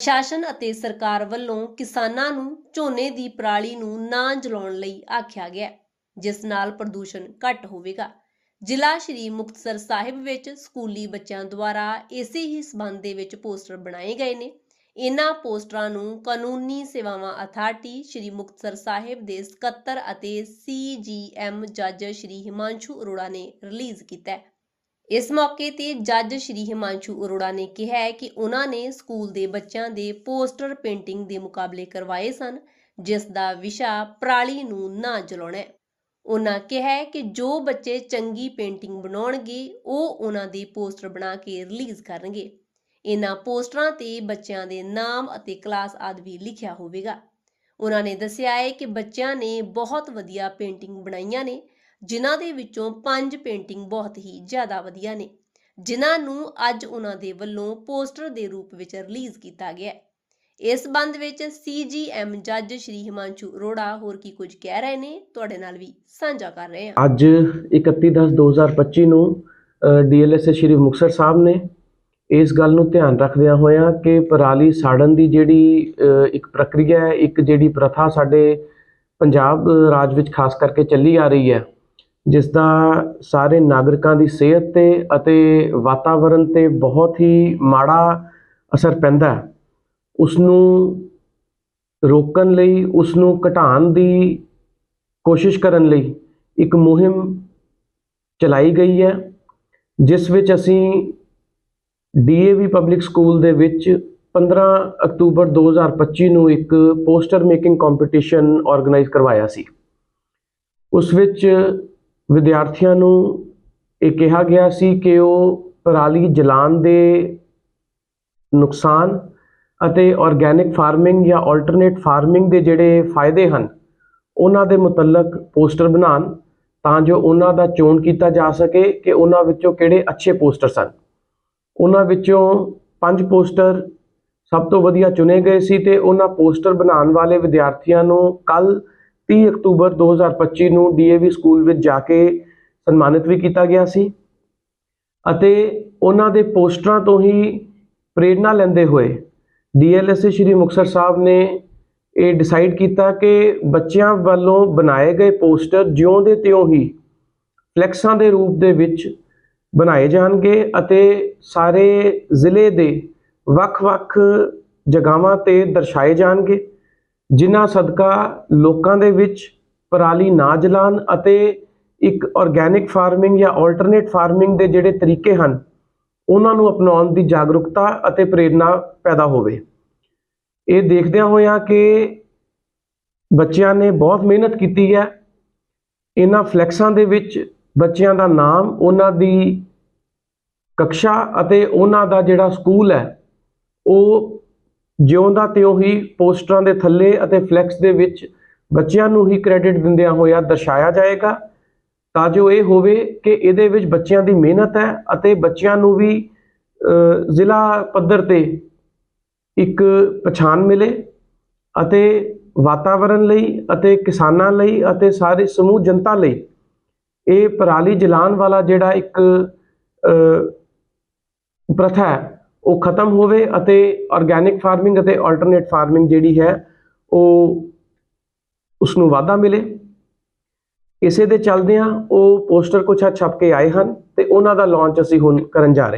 ਸ਼ਾਸਨ ਅਤੇ ਸਰਕਾਰ ਵੱਲੋਂ ਕਿਸਾਨਾਂ ਨੂੰ ਝੋਨੇ ਦੀ ਪਰਾਲੀ ਨੂੰ ਨਾ ਜਲਾਉਣ ਲਈ ਆਖਿਆ ਗਿਆ ਜਿਸ ਨਾਲ ਪ੍ਰਦੂਸ਼ਣ ਘੱਟ ਹੋਵੇਗਾ। ਜ਼ਿਲ੍ਹਾ ਸ਼੍ਰੀ ਮੁਕਤਸਰ ਸਾਹਿਬ ਵਿੱਚ ਸਕੂਲੀ ਬੱਚਿਆਂ ਦੁਆਰਾ ਇਸੇ ਹੀ ਸਬੰਧ ਦੇ ਵਿੱਚ ਪੋਸਟਰ ਬਣਾਏ ਗਏ ਨੇ। ਇਨ੍ਹਾਂ ਪੋਸਟਰਾਂ ਨੂੰ ਕਾਨੂੰਨੀ ਸੇਵਾਵਾਂ ਅਥਾਰਟੀ ਸ਼੍ਰੀ ਮੁਕਤਸਰ ਸਾਹਿਬ ਦੇ ਸਕੱਤਰ ਅਤੇ ਸੀਜੀਐਮ ਜੱਜ ਸ਼੍ਰੀ ਹਿਮਾਂਸ਼ੂ ਅਰੋੜਾ ਨੇ ਰਿਲੀਜ਼ ਕੀਤਾ ਹੈ। ਇਸ ਮੌਕੇ ਤੇ ਜੱਜ ਸ਼੍ਰੀ ਹਿਮਾਂਸ਼ੂ ਅਰੋੜਾ ਨੇ ਕਿਹਾ ਹੈ ਕਿ ਉਹਨਾਂ ਨੇ ਸਕੂਲ ਦੇ ਬੱਚਿਆਂ ਦੇ ਪੋਸਟਰ ਪੇਂਟਿੰਗ ਦੇ ਮੁਕਾਬਲੇ ਕਰਵਾਏ ਸਨ, ਜਿਸ ਦਾ ਵਿਸ਼ਾ ਪਰਾਲੀ ਨੂੰ ਨਾ ਜਲਾਉਣਾ ਹੈ। ਉਹਨਾਂ ਕਿਹਾ ਹੈ ਕਿ ਜੋ ਬੱਚੇ ਚੰਗੀ ਪੇਂਟਿੰਗ ਬਣਾਉਣਗੇ, ਉਹ ਉਹਨਾਂ ਦੇ ਪੋਸਟਰ ਬਣਾ ਕੇ ਰਿਲੀਜ਼ ਕਰਨਗੇ। ਇਹਨਾਂ ਪੋਸਟਰਾਂ ਤੇ ਬੱਚਿਆਂ ਦੇ ਨਾਮ ਅਤੇ ਕਲਾਸ ਆਦਿ ਵੀ ਲਿਖਿਆ ਹੋਵੇਗਾ। ਉਹਨਾਂ ਨੇ ਦੱਸਿਆ ਹੈ ਕਿ ਬੱਚਿਆਂ ਨੇ ਬਹੁਤ ਵਧੀਆ ਪੇਂਟਿੰਗ ਬਣਾਈਆਂ ਨੇ ਜਿਨ੍ਹਾਂ ਦੇ ਵਿੱਚੋਂ ਪੰਜ ਪੇਂਟਿੰਗ ਬਹੁਤ ਹੀ ਜ਼ਿਆਦਾ ਵਧੀਆ ਨੇ। ਜਿਨ੍ਹਾਂ ਨੂੰ ਅੱਜ ਉਹਨਾਂ ਦੇ ਵੱਲੋਂ ਪੋਸਟਰ ਦੇ ਰੂਪ ਵਿੱਚ ਰਿਲੀਜ਼ ਕੀਤਾ ਗਿਆ ਹੈ। ਇਸ ਸੰਬੰਧ ਵਿੱਚ ਸੀਜੀਐਮ ਜੱਜ ਸ਼੍ਰੀ ਹਿਮਾਂਸ਼ੂ ਅਰੋੜਾ ਹੋਰ ਕੀ ਕੁਝ ਕਹਿ ਰਹੇ ਨੇ, ਤੁਹਾਡੇ ਨਾਲ ਵੀ ਸਾਂਝਾ ਕਰ ਰਹੇ ਹਾਂ। ਅੱਜ 31/10/2025 ਨੂੰ ਡੀਐਲਐਸਏ ਸ਼੍ਰੀ ਮੁਕਤਸਰ ਸਾਹਿਬ ਨੇ ਇਸ ਗੱਲ ਨੂੰ ਧਿਆਨ ਰੱਖਦਿਆਂ ਹੋਇਆਂ ਕਿ ਪਰਾਲੀ ਸਾੜਨ ਦੀ ਜਿਹੜੀ ਇੱਕ ਪ੍ਰਕਿਰਿਆ ਹੈ, ਇੱਕ ਜਿਹੜੀ ਪ੍ਰਥਾ ਸਾਡੇ ਪੰਜਾਬ ਰਾਜ ਵਿੱਚ ਖਾਸ ਕਰਕੇ ਚੱਲੀ ਆ ਰਹੀ ਹੈ ਜਿਸ ਦਾ ਸਾਰੇ ਨਾਗਰਿਕਾਂ ਦੀ ਸਿਹਤ ਤੇ ਅਤੇ ਵਾਤਾਵਰਣ ਤੇ ਬਹੁਤ ਹੀ ਮਾੜਾ ਅਸਰ ਪੈਂਦਾ ਹੈ। ਉਸ ਨੂੰ ਰੋਕਣ ਲਈ ਉਸ ਨੂੰ ਘਟਾਉਣ ਦੀ ਕੋਸ਼ਿਸ਼ ਕਰਨ ਲਈ ਇੱਕ ਮੁਹਿੰਮ ਚਲਾਈ ਗਈ ਹੈ, ਜਿਸ ਵਿੱਚ ਅਸੀਂ ਡੀਏਵੀ ਪਬਲਿਕ ਸਕੂਲ ਦੇ ਵਿੱਚ 15 ਅਕਤੂਬਰ 2025 ਨੂੰ ਇੱਕ ਪੋਸਟਰ ਮੇਕਿੰਗ ਕੰਪੀਟੀਸ਼ਨ ਆਰਗੇਨਾਈਜ਼ ਕਰਵਾਇਆ ਸੀ। ਉਸ ਵਿੱਚ ਵਿਦਿਆਰਥੀਆਂ ਨੂੰ ਇਹ ਕਿਹਾ ਗਿਆ ਸੀ ਕਿ ਉਹ ਪਰਾਲੀ ਜਲਾਉਣ ਦੇ ਨੁਕਸਾਨ ਅਤੇ ਆਰਗੇਨਿਕ ਫਾਰਮਿੰਗ ਜਾਂ ਆਲਟਰਨੇਟ ਫਾਰਮਿੰਗ ਦੇ ਜਿਹੜੇ ਫਾਇਦੇ ਹਨ, ਉਹਨਾਂ ਦੇ ਮੁਤਲਕ ਪੋਸਟਰ ਬਣਾਉਣ ਤਾਂ ਜੋ ਉਹਨਾਂ ਦਾ ਚੋਣ ਕੀਤਾ ਜਾ ਸਕੇ ਕਿ ਉਹਨਾਂ ਵਿੱਚੋਂ ਕਿਹੜੇ ਅੱਛੇ ਪੋਸਟਰ ਸਨ। ਉਹਨਾਂ ਵਿੱਚੋਂ ਪੰਜ ਪੋਸਟਰ ਸਭ ਤੋਂ ਵਧੀਆ ਚੁਣੇ ਗਏ ਸੀ ਤੇ ਉਹਨਾਂ ਪੋਸਟਰ ਬਣਾਉਣ ਵਾਲੇ ਵਿਦਿਆਰਥੀਆਂ ਨੂੰ ਕੱਲ 30 ਅਕਤੂਬਰ 2025 ਨੂੰ ਡੀਏਵੀ ਸਕੂਲ ਵਿੱਚ ਜਾ ਕੇ ਸਨਮਾਨਿਤ ਵੀ ਕੀਤਾ ਗਿਆ ਸੀ ਅਤੇ ਉਹਨਾਂ ਦੇ ਪੋਸਟਰਾਂ ਤੋਂ ਹੀ ਪ੍ਰੇਰਣਾ ਲੈਂਦੇ ਹੋਏ ਡੀਐਲਐਸਏ ਸ਼੍ਰੀ ਮੁਕਤਸਰ ਸਾਹਿਬ ਨੇ ਇਹ ਡਿਸਾਈਡ ਕੀਤਾ ਕਿ ਬੱਚਿਆਂ ਵੱਲੋਂ ਬਣਾਏ ਗਏ ਪੋਸਟਰ ਜਿਉਂ ਦੇ ਤਿਉਂ ਹੀ ਫਲੈਕਸਾਂ ਦੇ ਰੂਪ ਦੇ ਵਿੱਚ ਬਣਾਏ ਜਾਣਗੇ ਅਤੇ ਸਾਰੇ ਜ਼ਿਲ੍ਹੇ ਦੇ ਵੱਖ-ਵੱਖ ਜਗ੍ਹਾਵਾਂ ਤੇ ਦਰਸਾਏ ਜਾਣਗੇ। ਜਿਨ੍ਹਾਂ ਸਦਕਾ ਲੋਕਾਂ ਦੇ ਵਿੱਚ ਪਰਾਲੀ ਨਾ ਜਲਾਉਣ ਅਤੇ ਇੱਕ ਆਰਗੇਨਿਕ ਫਾਰਮਿੰਗ ਜਾਂ ਆਲਟਰਨੇਟ ਫਾਰਮਿੰਗ ਦੇ ਜਿਹੜੇ ਤਰੀਕੇ ਹਨ, ਉਹਨਾਂ ਨੂੰ ਅਪਣਾਉਣ ਦੀ ਜਾਗਰੂਕਤਾ ਅਤੇ ਪ੍ਰੇਰਣਾ ਪੈਦਾ ਹੋਵੇ। ਇਹ ਦੇਖਦਿਆਂ ਹੋਇਆਂ ਕਿ ਬੱਚਿਆਂ ਨੇ ਬਹੁਤ ਮਿਹਨਤ ਕੀਤੀ ਹੈ। ਇਹਨਾਂ ਫਲੈਕਸਾਂ ਦੇ ਵਿੱਚ ਬੱਚਿਆਂ ਦਾ ਨਾਮ, ਉਹਨਾਂ ਦੀ ਕਕਸ਼ਾ ਅਤੇ ਉਹਨਾਂ ਦਾ ਜਿਹੜਾ ਸਕੂਲ ਹੈ, ਉਹ ਜਿਉਂਦਾ ਤਿਉਂ ਹੀ ਪੋਸਟਰਾਂ ਦੇ ਥੱਲੇ ਅਤੇ ਫਲੈਕਸ ਦੇ ਵਿੱਚ ਬੱਚਿਆਂ ਨੂੰ ਹੀ ਕ੍ਰੈਡਿਟ ਦਿੰਦਿਆਂ ਹੋਇਆ ਦਰਸਾਇਆ ਜਾਏਗਾ। ਤਾਂ ਜੋ ਇਹ ਹੋਵੇ ਕਿ ਇਹਦੇ ਵਿੱਚ ਬੱਚਿਆਂ ਦੀ ਮਿਹਨਤ ਹੈ ਅਤੇ ਬੱਚਿਆਂ ਨੂੰ ਵੀ ਜ਼ਿਲ੍ਹਾ ਪੱਧਰ ਤੇ ਇੱਕ ਪਛਾਣ ਮਿਲੇ ਅਤੇ ਵਾਤਾਵਰਣ ਲਈ ਅਤੇ ਕਿਸਾਨਾਂ ਲਈ ਅਤੇ ਸਾਰੇ ਸਮੂਹ ਜਨਤਾ ਲਈ ਇਹ ਪਰਾਲੀ ਜਲਾਉਣ ਵਾਲਾ ਜਿਹੜਾ ਇੱਕ ਪ੍ਰਥਾ ਹੈ ਉਹ ਖਤਮ ਹੋਵੇ ਅਤੇ ਆਰਗੇਨਿਕ ਫਾਰਮਿੰਗ ਅਤੇ ਆਲਟਰਨੇਟ ਫਾਰਮਿੰਗ ਜਿਹੜੀ ਹੈ, ਉਹ ਉਸ ਨੂੰ ਵਾਧਾ ਮਿਲੇ। ਇਸੇ ਦੇ ਚੱਲਦਿਆਂ ਉਹ ਪੋਸਟਰ ਕੁਛ ਛਪ ਕੇ ਆਏ ਹਨ ਤੇ ਉਹਨਾਂ ਦਾ ਲਾਂਚ ਅਸੀਂ ਹੁਣ ਕਰਨ ਜਾ ਰਹੇ